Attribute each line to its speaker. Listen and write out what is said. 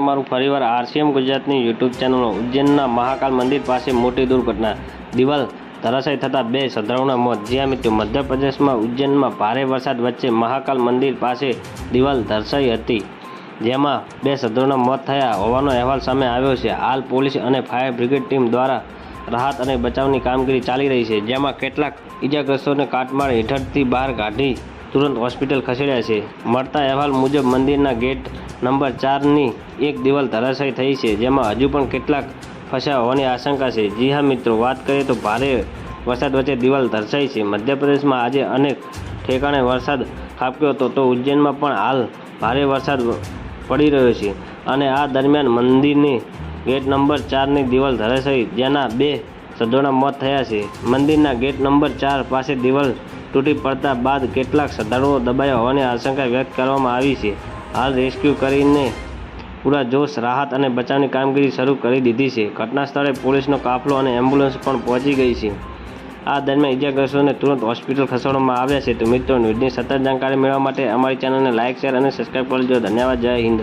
Speaker 1: તમારું ફરીવાર આરસીએમ ગુજરાતની યુટ્યુબ ચેનલો ઉજ્જૈનના મહાકાલ મંદિર પાસે મોટી દુર્ઘટના. દિવાલ ધરાશય થતાં બે શ્રદ્ધાળુના મોત. જ્યાં મિત્રો મધ્યપ્રદેશમાં ઉજ્જૈનમાં ભારે વરસાદ વચ્ચે મહાકાલ મંદિર પાસે દિવાલ ધરસાઈ હતી. જેમાં બે શ્રદ્ધાળુના મોત થયા હોવાનો અહેવાલ સામે આવ્યો છે. હાલ પોલીસ અને ફાયર બ્રિગેડ ટીમ દ્વારા રાહત અને બચાવની કામગીરી ચાલી રહી છે, જેમાં કેટલાક ઇજાગ્રસ્તોને કાટમાળ હેઠળથી બહાર કાઢી તુરંત હોસ્પિટલ ખસેડ્યા છે. મળતા અહેવાલ મુજબ મંદિરના ગેટ નંબર ચારની એક દિવાલ ધરાશાયી થઈ છે, જેમાં હજુ પણ કેટલાક ફસ્યા હોવાની આશંકા છે. જી હા, મિત્રો, વાત કરીએ તો ભારે વરસાદ વચ્ચે દિવાલ ધરસાઈ છે. મધ્યપ્રદેશમાં આજે અનેક ઠેકાણે વરસાદ ખાબક્યો હતો, તો ઉજ્જૈનમાં પણ હાલ ભારે વરસાદ પડી રહ્યો છે. અને આ દરમિયાન મંદિરની ગેટ નંબર ચારની દિવાલ ધરાશાયી, જેના બે સદોના મોત થયા છે. મંદિરના ગેટ નંબર ચાર પાસે દિવાલ તૂટી પડતા બાદ કેટલાક શ્રદ્ધાળુઓ દબાયા હોવાની આશંકા વ્યક્ત કરવામાં આવી છે. હાલ રેસ્ક્યુ કરીને પૂરા જોશ, રાહત અને બચાવની કામગીરી શરૂ કરી દીધી છે. ઘટના સ્થળે પોલીસનો કાફલો અને એમ્બ્યુલન્સ પણ પહોંચી ગઈ છે. આ દરમિયાન ઇજાગ્રસ્તોને તુરંત હોસ્પિટલ ખસેડવામાં આવ્યા છે. તો મિત્રો, ન્યૂઝની સતત જાણકારી મેળવવા માટે અમારી ચેનલને લાઇક શેર અને સબસ્ક્રાઈબ કરજો. ધન્યવાદ. જય હિન્દ.